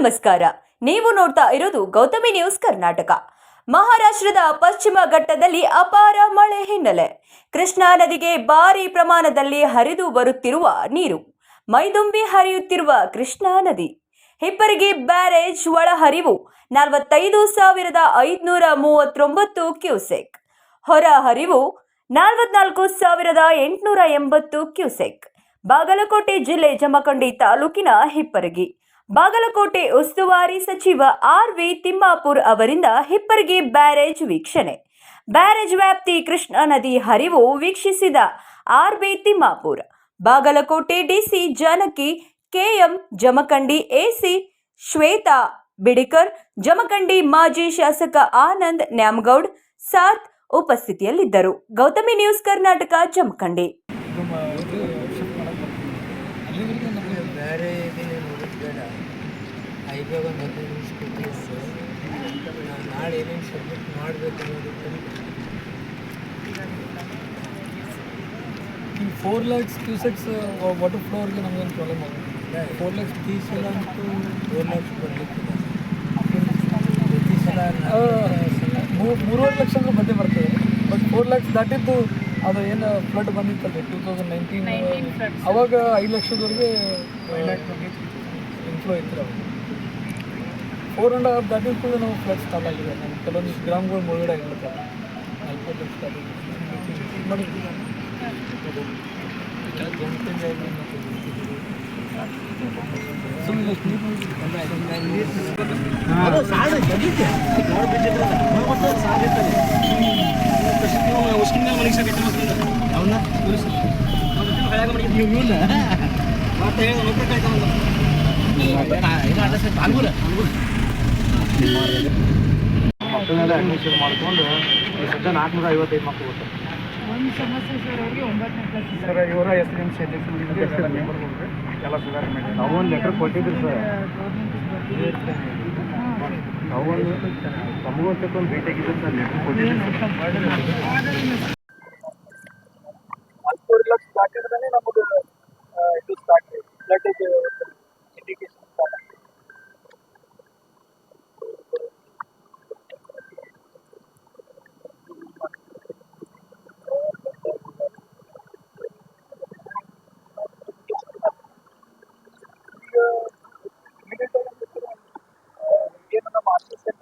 ನಮಸ್ಕಾರ. ನೀವು ನೋಡ್ತಾ ಇರೋದು ಗೌತಮಿ ನ್ಯೂಸ್ ಕರ್ನಾಟಕ. ಮಹಾರಾಷ್ಟ್ರದ ಪಶ್ಚಿಮ ಘಟ್ಟದಲ್ಲಿ ಅಪಾರ ಮಳೆ ಹಿನ್ನೆಲೆ. ಕೃಷ್ಣಾ ನದಿಗೆ ಭಾರಿ ಪ್ರಮಾಣದಲ್ಲಿ ಹರಿದು ಬರುತ್ತಿರುವ ನೀರು. ಮೈದುಂಬಿ ಹರಿಯುತ್ತಿರುವ ಕೃಷ್ಣಾ ನದಿ. ಹಿಪ್ಪರಿಗೆ ಬ್ಯಾರೇಜ್ ಒಳಹರಿವು ನಲವತ್ತೈದು ಸಾವಿರದ ಐದುನೂರ ಮೂವತ್ತೊಂಬತ್ತು ಕ್ಯೂಸೆಕ್. ಹೊರ ಹರಿವು ಸಾವಿರದ ಎಂಟುನೂರ ಎಂಬತ್ತು ಕ್ಯೂಸೆಕ್. ಬಾಗಲಕೋಟೆ ಜಿಲ್ಲೆ ಜಮಖಂಡಿ ತಾಲೂಕಿನ ಹಿಪ್ಪರಗಿ. ಬಾಗಲಕೋಟೆ ಉಸ್ತುವಾರಿ ಸಚಿವ ಆರ್ ವಿ ತಿಮ್ಮಾಪುರ್ ಅವರಿಂದ ಹಿಪ್ಪರಗಿ ಬ್ಯಾರೇಜ್ ವೀಕ್ಷಣೆ. ಬ್ಯಾರೇಜ್ ವ್ಯಾಪ್ತಿ ಕೃಷ್ಣಾ ನದಿ ಹರಿವು ವೀಕ್ಷಿಸಿದ R V Timmapur. Bagalkot DC Janaki KM Jamkhandi AC Shweta Bidikar, Jamkhandi ಮಾಜಿ ಶಾಸಕ ಆನಂದ್ ನ್ಯಾಮಗೌಡ್ ಸಾತ್ ಉಪಸ್ಥಿತಿಯಲ್ಲಿದ್ದರು. ಗೌತಮಿ ನ್ಯೂಸ್ ಕರ್ನಾಟಕ, ಜಮಖಂಡಿ. ನಾನು ನಾಳೆ ಏನೇನು ಸಬ್ಮಿಟ್ ಮಾಡಬೇಕು ಅನ್ನೋದಕ್ಕೆ ಫೋರ್ ಲ್ಯಾಕ್ಸ್ ಕ್ಯೂಸೆಕ್ಸ್ ವಾಟರ್ ಫ್ಲೋರ್ಗೆ ನಮಗೇನು ಪ್ರಾಬ್ಲಮ್ ಆಗುತ್ತೆ ಫೋರ್ ಲ್ಯಾಕ್ಸ್ ತ್ರೀ ಸಲ ಅಂತೂ ಫೋರ್ ಲ್ಯಾಕ್ಸ್ ಬರಲಿಕ್ಕಿದೆ ಸಲ ಮೂರುವರೆ ಲಕ್ಷ ಅಂದ್ರೆ ಬಂದೇ ಬರ್ತದೆ. ಬಟ್ ಫೋರ್ ಲ್ಯಾಕ್ಸ್ ದಾಟಿದ್ದು ಅದು ಏನು ಫ್ಲಡ್ ಬಂದಿತ್ತಲ್ಲ ಟೂ ತೌಸಂಡ್ ನೈನ್ಟೀನ್ ಅವಾಗ ಐದು ಲಕ್ಷದವರೆಗೆ ಇನ್ಫ್ಲೋ ಇತ್ತು ಅವಾಗ ಫೋರ್ ಆ್ಯಂಡ್ ಹಾಫ್ ದಾಟಿದ ಕೂಡ ನಾವು ಫ್ಲಡ್ ಸ್ಟಾರ್ಟ್ ಆಗಿದೆ ನಮ್ಮ ಕೆಲವೊಂದಿಷ್ಟು ಗ್ರಾಮಗಳು ಮುಳುಗಡೆ ಆಗಿರುತ್ತೆ ನಾಲ್ಕು ಲಕ್ಷ ಸುಮ್ಮನೆ ಮಕ್ಕಳನ್ನೆಲ್ಲ ಅಡ್ಮಿಷನ್ ಮಾಡ್ಕೊಂಡು ಸದ್ಯ ನಾಲ್ಕುನೂರ ಐವತ್ತೈದು ಮಕ್ಕಳು ಬರ್ತಾರೆ ಸರ್ ಇವರ ಎಸ್ ಎಂ ಸಿ ಎಲ್ಲ ಸುಧಾರಣೆ ಮಾಡಿ ನಾವು ಒಂದು ಲೆಟರ್ ಕೊಟ್ಟಿದ್ರು ಸರ್. ನಾವು ಒಂದು ತಮಗೊಂದು ಭೇಟಿಯಾಗಿದ್ದು ಸರ್ ಲೆಟರ್ ಕೊಟ್ಟಿದ್ರು ನಾಲ್ಕೂವರೆ ಲಕ್ಷ ದಾಟಿದ್ರೆ ನಮಗೆ office